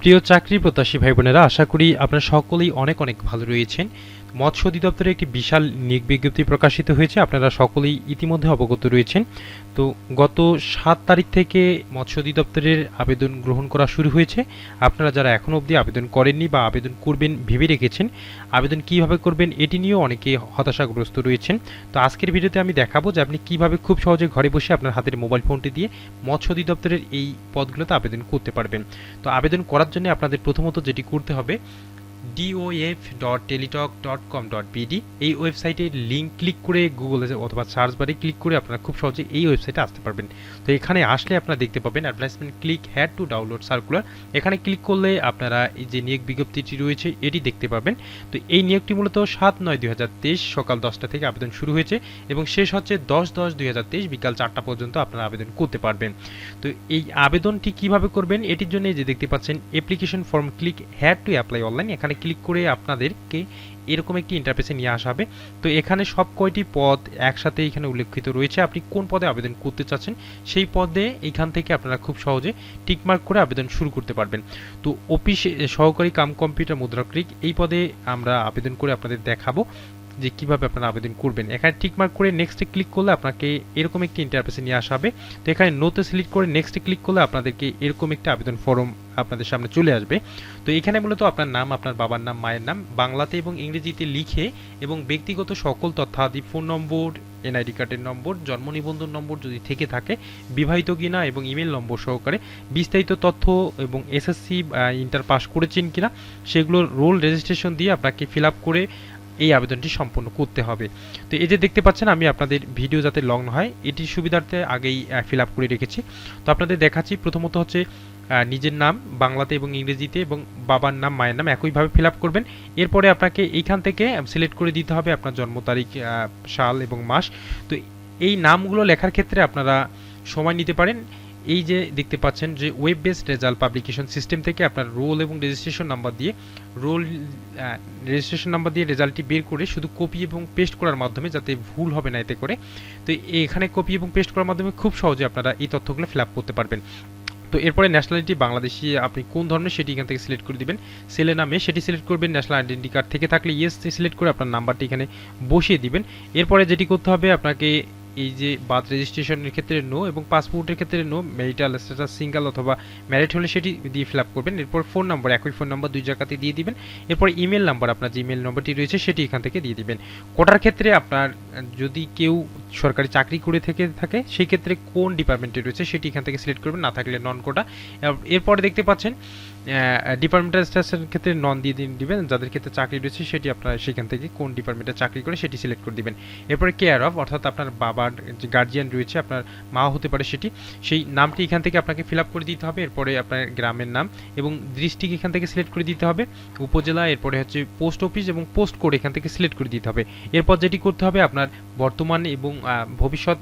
প্রিয় চাকরি প্রত্যাশী ভাই বোনেরা আশা করি আপনারা সকলেই অনেক অনেক ভালো রয়েছেন। মৎস্য অধিদপ্তরে একটি বিশাল নিয়োগ বিজ্ঞপ্তি প্রকাশিত হয়েছে। আপনারা সকলেই ইতিমধ্যে অবগত রয়েছেন। তো গত সাত তারিখ থেকে মৎস্য অধিদপ্তরের আবেদন গ্রহণ করা শুরু হয়েছে। আপনারা যারা এখনও অবধি আবেদন করেননি বা আবেদন করবেন ভেবে রেখেছেন, আবেদন কীভাবে করবেন এটি নিয়েও অনেকে হতাশাগ্রস্ত রয়েছেন। তো আজকের ভিডিওতে আমি দেখাবো যে আপনি কীভাবে খুব সহজে ঘরে বসে আপনার হাতের মোবাইল ফোনটি দিয়ে মৎস্য অধিদপ্তরের এই পদগুলোতে আবেদন করতে পারবেন। তো আবেদন করার জন্য আপনাদের প্রথমত যেটি করতে হবে DOF dot Teletalk dot com dot BD এই ওয়েবসাইটে লিঙ্ক ক্লিক করে গুগলে অথবা সার্চ বারে ক্লিক করে আপনারা খুব সহজে এই ওয়েবসাইটে আসতে পারবেন। তো এখানে আসলে আপনারা দেখতে পাবেন advertisement click here to download circular এখানে ক্লিক করলে আপনারা এই যে নিয়োগ বিজ্ঞপ্তিটি রয়েছে, এটি দেখতে পাবেন। তো এই নিয়োগটি মূলত সাত নয় দুই সকাল দশটা থেকে আবেদন শুরু হয়েছে এবং শেষ হচ্ছে দশ দশ দুই বিকাল চারটা পর্যন্ত আপনারা আবেদন করতে পারবেন। তো এই আবেদনটি কীভাবে করবেন, এটির জন্য যে দেখতে পাচ্ছেন application form click here to apply online এখানে ক্লিক করে আপনাদেরকে এরকম একটি ইন্টারফেসে নিয়ে আসা হবে। তো এখানে সব কয়টি পদ একসাথে এখানে উল্লেখিত রয়েছে। আপনি কোন পদে আবেদন করতে চাচ্ছেন, সেই পদে এখান থেকে আপনারা খুব সহজে টিকমার্ক করে আবেদন শুরু করতে পারবেন। তো অফিস সহকারী কাম কম্পিউটার মুদ্রাক্রিক, এই পদে আমরা আবেদন করে আপনাদের দেখাবো। যে কীভাবে আপনারা আবেদন করবেন। এখানে টিকমার্ক করে নেক্সটে ক্লিক করলে আপনাকে এরকম একটি ইন্টারফেসে নিয়ে আসা হবে। তো এখানে নোতে সিলেক্ট করে নেক্সটে ক্লিক করলে আপনাদেরকে এরকম একটা আবেদন ফর্ম আপনাদের সামনে চলে আসবে। তো এখানে মূলত আপনার নাম, আপনার বাবার নাম, মায়ের নাম, বাংলাতে এবং ইংরেজিতে লিখে এবং ব্যক্তিগত সকল তথ্যাদি ফোন নম্বর এনআইডি কার্ডের নম্বর জন্ম নিবন্ধন নম্বর যদি থেকে থাকে, বিবাহিত কিনা এবং ইমেল নম্বর সহকারে বিস্তারিত তথ্য এবং এসএসসি ইন্টার পাস করেছেন কিনা, সেগুলোর রোল রেজিস্ট্রেশন দিয়ে আপনাকে ফিল আপ করে এই আবেদনটি সম্পন্ন করতে হবে। তো এই যে দেখতে পাচ্ছেন, আমি আপনাদের ভিডিও যাতে লং হয় এটির সুবিধার্থে আগেই ফিল আপ করে রেখেছি। তো আপনাদের দেখাচ্ছি, প্রথমত হচ্ছে নিজের নাম বাংলাতে এবং ইংরেজিতে এবং বাবার নাম, মায়ের নাম একইভাবে ফিল আপ করবেন। এরপরে আপনাকে এইখান থেকে সিলেক্ট করে দিতে হবে আপনার জন্ম তারিখ সাল এবং মাস। তো এই নামগুলো লেখার ক্ষেত্রে আপনারা সময় নিতে পারেন। এই যে দেখতে পাচ্ছেন যে web based result publication system থেকে আপনার রোল এবং রেজিস্ট্রেশন নাম্বার দিয়ে রোল রেজিস্ট্রেশন নাম্বার দিয়ে রেজাল্টটি বের করে শুধু কপি এবং পেস্ট করার মাধ্যমে যাতে ভুল হবে না এতে করে। তো এখানে কপি এবং পেস্ট করার মাধ্যমে খুব সহজে আপনারা এই তথ্যগুলো ফিল আপ করতে পারবেন। তো এরপরে ন্যাশনালিটি বাংলাদেশি, আপনি কোন ধরনের সেটি এখান থেকে সিলেক্ট করে দিবেন? ছেলে নামে সেটি সিলেক্ট করবেন ন্যাশনাল আইডেন্টি কার্ড থেকে থাকলে ইয়েস সিলেক্ট করে আপনার নাম্বারটি এখানে বসিয়ে দিবেন। এরপরে যেটি করতে হবে, আপনাকে এই যে বার্থ রেজিস্ট্রেশনের ক্ষেত্রে নো এবং পাসপোর্টের ক্ষেত্রে নো ম্যারিটাল স্ট্যাটাস সিঙ্গেল অথবা ম্যারিড হলে সেটি দিয়ে ফিল আপ করবেন। এরপর ফোন নাম্বার একই ফোন নাম্বার দুই জায়গাতে দিয়ে দিবেন। এরপর ইমেল নাম্বার আপনার যে ইমেল নাম্বারটি রয়েছে সেটি এখান থেকে দিয়ে দিবেন। কোটার ক্ষেত্রে আপনার, যদি কেউ সরকারি চাকরি করে থেকে থাকে, সেই ক্ষেত্রে কোন ডিপার্টমেন্টে রয়েছে সেটি এখান থেকে সিলেক্ট করবেন, না থাকলে নন কোটা এরপরে দেখতে পাচ্ছেন ডিপার্টমেন্টাল স্ট্যাটাসের ক্ষেত্রে নন দিয়ে দিবেন, যাদের ক্ষেত্রে চাকরি রয়েছে সেটি আপনারা সেখান থেকে কোন ডিপার্টমেন্টে চাকরি করে সেটি সিলেক্ট করে দিবেন। এরপরে কেয়ার অফ অর্থাৎ আপনার বাবার যে গার্জিয়ান রয়েছে, আপনার মা হতে পারে সেটি, সেই নামটি এখান থেকে আপনাকে ফিল আপ করে দিতে হবে, এরপরে আপনার গ্রামের নাম এবং ডিস্ট্রিক্ট এখান থেকে সিলেক্ট করে দিতে হবে, উপজেলা, এরপরে হচ্ছে পোস্ট অফিস এবং পোস্ট কোড এখান থেকে সিলেক্ট করে দিতে হবে। এরপর যেটি করতে হবে, আপনার বর্তমান এবং ভবিষ্যৎ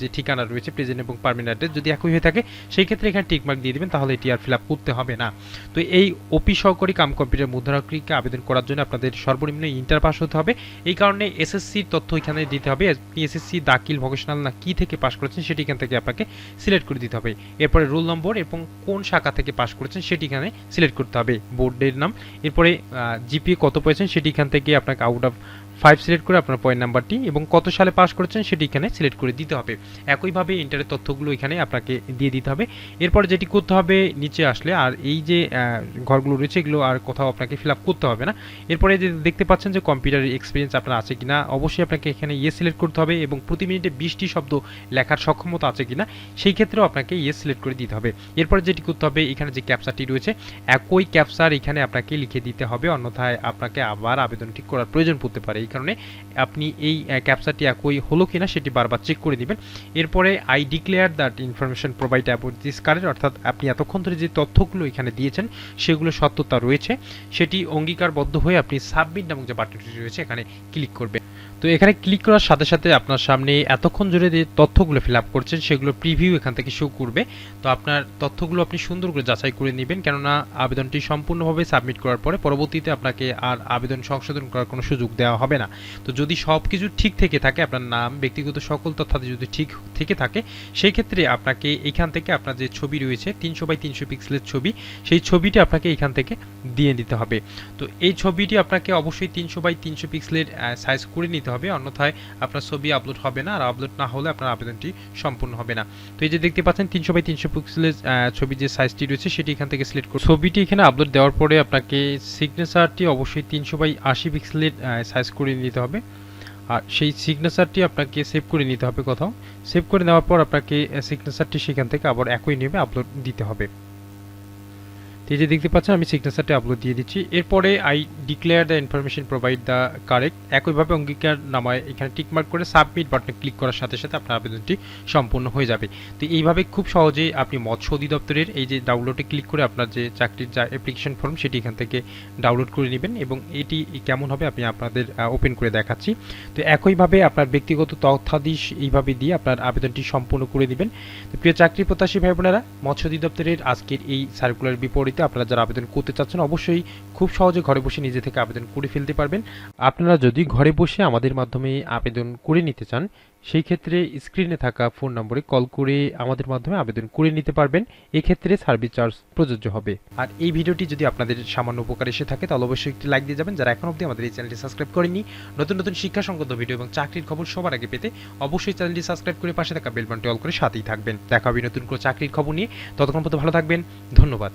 যে ঠিকানা রয়েছে প্রেজেন্ট এবং পারমানেন্ট যদি একই হয়ে থাকে, সেই ক্ষেত্রে এখানে টিকমার্ক দিয়ে দিবেন, তাহলে এটি আর ফিল আপ করতে হবে না। তো এই অফিস সহকারী কাম কম্পিউটার মুদ্রাকৃকে আবেদন করার জন্য আপনাদের সর্বনিম্ন ইন্টার পাস হতে হবে। এই কারণে এসএসসির তথ্য এখানে দিতে হবে আপনি এসএসসি দাখিল ভোকেশনাল না কি থেকে পাস করেছেন সেটি এখান থেকে আপনাকে সিলেক্ট করে দিতে হবে। এরপরে রোল নম্বর এবং কোন শাখা থেকে পাস করেছেন সেটি এখানে সিলেক্ট করতে হবে। বোর্ডের নাম। এরপরে জিপিএ কত পেয়েছেন সেটি এখান থেকে আপনাকে আউট অফ ফাইভ সিলেক্ট করে আপনার পয়েন্ট নাম্বারটি এবং কত সালে পাস করেছেন সেটি এখানে সিলেক্ট করে দিতে হবে। একইভাবে ইন্টারের তথ্যগুলো এখানে আপনাকে দিয়ে দিতে হবে। এরপর যেটি করতে হবে, নিচে আসলে আর এই যে ঘরগুলো রয়েছে এগুলো আর কোথাও আপনাকে ফিল করতে হবে না। এরপরে যে দেখতে পাচ্ছেন যে কম্পিউটার এক্সপিরিয়েন্স আপনার আছে কিনা, অবশ্যই আপনাকে এখানে ইয়ে সিলেক্ট করতে হবে এবং প্রতি মিনিটে বিশটি শব্দ লেখার সক্ষমতা আছে কিনা, সেই ক্ষেত্রেও আপনাকে ইয়ে সিলেক্ট করে দিতে হবে। এরপরে যেটি করতে হবে, এখানে যে ক্যাপচারটি রয়েছে, একই ক্যাপচার এখানে আপনাকে লিখে দিতে হবে, অন্যথায় আপনাকে আবার আবেদনটি করার প্রয়োজন পড়তে পারে। কারণে আপনি এই ক্যাপচারটি একই হলো কিনা সেটি বারবার চেক করে দিবেন। এরপরে I declare that information provide about this current অর্থাৎ আপনি এতক্ষণ ধরে যে তথ্যগুলো এখানে দিয়েছেন সেগুলো সত্যতা রয়েছে। সেটি অঙ্গীকারবদ্ধ হয়ে আপনি সাবমিট নামক যে বাটনটি রয়েছে, এখানে ক্লিক করবেন। তো এখানে ক্লিক করার সাথে সাথে আপনার সামনে এতক্ষণ জুড়ে যে তথ্যগুলো ফিল আপ করছেন, সেগুলো প্রিভিউ এখান থেকে শো করবে। তো আপনার তথ্যগুলো আপনি সুন্দর করে যাচাই করে নেবেন, কেননা আবেদনটি সম্পূর্ণভাবে সাবমিট করার পরে পরবর্তীতে আপনাকে আর আবেদন সংশোধন করার কোনো সুযোগ দেওয়া হবে না। তো যদি সব কিছু ঠিক থেকে থাকে, আপনার নাম, ব্যক্তিগত সকল তথ্যাদি যদি ঠিক থেকে থাকে সেই ক্ষেত্রে আপনাকে এখান থেকে আপনার যে ছবি রয়েছে, তিনশো বাই তিনশো পিক্সেলের ছবি, সেই ছবিটি আপনাকে এখান থেকে দিয়ে দিতে হবে। তো এই ছবিটি আপনাকে অবশ্যই তিনশো বাই তিনশো পিক্সেলের সাইজ করে নিতে হবে, অন্যথায় আপনার ছবি আপলোড হবে না, আর আপলোড না হলে আপনার আবেদনটি সম্পূর্ণ হবে না। তো এই যে দেখতে পাচ্ছেন, তিনশো বাই তিনশো পিক্সেলের ছবি যে সাইজটি রয়েছে, সেটি এখান থেকে সিলেক্ট করুন। ছবিটি এখানে আপলোড দেওয়ার পরে আপনাকে সিগনেচারটি অবশ্যই তিনশো বাই আশি পিক্সেলের সাইজ করে নিতে হবে। আর সেই সিগনেচারটি আপনাকে সেভ করে নিতে হবে কোথাও। সেভ করে নেওয়ার পর আপনাকে সিগনেচারটি সেখান থেকে আবার একই নেমে আপলোড দিতে হবে। এই যে দেখতে পাচ্ছেন, আমি সিগনেচারটি আপলোড দিয়ে দিচ্ছি। এরপরে I declare the information provide the correct একইভাবে অঙ্গীকার নামায় এখানে টিকমার্ক করে সাবমিট বাটনে ক্লিক করার সাথে সাথে আপনার আবেদনটি সম্পূর্ণ হয়ে যাবে। তো এইভাবে খুব সহজেই আপনি মৎস্য অধিদপ্তরের এই যে ডাউনলোডে ক্লিক করে আপনার যে চাকরির যা অ্যাপ্লিকেশন ফর্ম সেটি এখান থেকে ডাউনলোড করে নেবেন এবং এটি কেমন হবে আমি আপনাদের ওপেন করে দেখাচ্ছি। তো একইভাবে আপনার ব্যক্তিগত তথ্যাদি এইভাবে দিয়ে আপনার আবেদনটি সম্পূর্ণ করে দিবেন তো প্রিয় চাকরি প্রত্যাশী ভাই বোনেরা মৎস্য অধিদপ্তরের আজকের এই সার্কুলার বিপরীতে আপনারা যারা আবেদন করতে চাচ্ছেন, অবশ্যই খুব সহজে ঘরে বসে নিজে থেকে আবেদন করে ফেলতে পারবেন। আপনারা যদি ঘরে বসে আমাদের মাধ্যমে আবেদন করে নিতে চান, সেই ক্ষেত্রে স্ক্রিনে থাকা ফোন নম্বরে কল করে আমাদের মাধ্যমে আবেদন করে নিতে পারবেন। এক্ষেত্রে সার্ভিস চার্জ প্রযোজ্য হবে। আর এই ভিডিওটি যদি আপনাদের সামান্য উপকার এসে থাকে, তাহলে অবশ্যই একটি লাইক দিয়ে যাবেন। যারা এখন অবধি আমাদের এই চ্যানেলটি সাবস্ক্রাইব করেনি নতুন নতুন শিক্ষা সংক্রান্ত ভিডিও এবং চাকরির খবর সবার আগে পেতে অবশ্যই চ্যানেলটি সাবস্ক্রাইব করে পাশে থাকা বেল বাটনটি অল করে সাথেই থাকবেন। দেখা হবে নতুন কোনো চাকরির খবর নিয়ে। ততক্ষণ পর্যন্ত ভালো থাকবেন। ধন্যবাদ।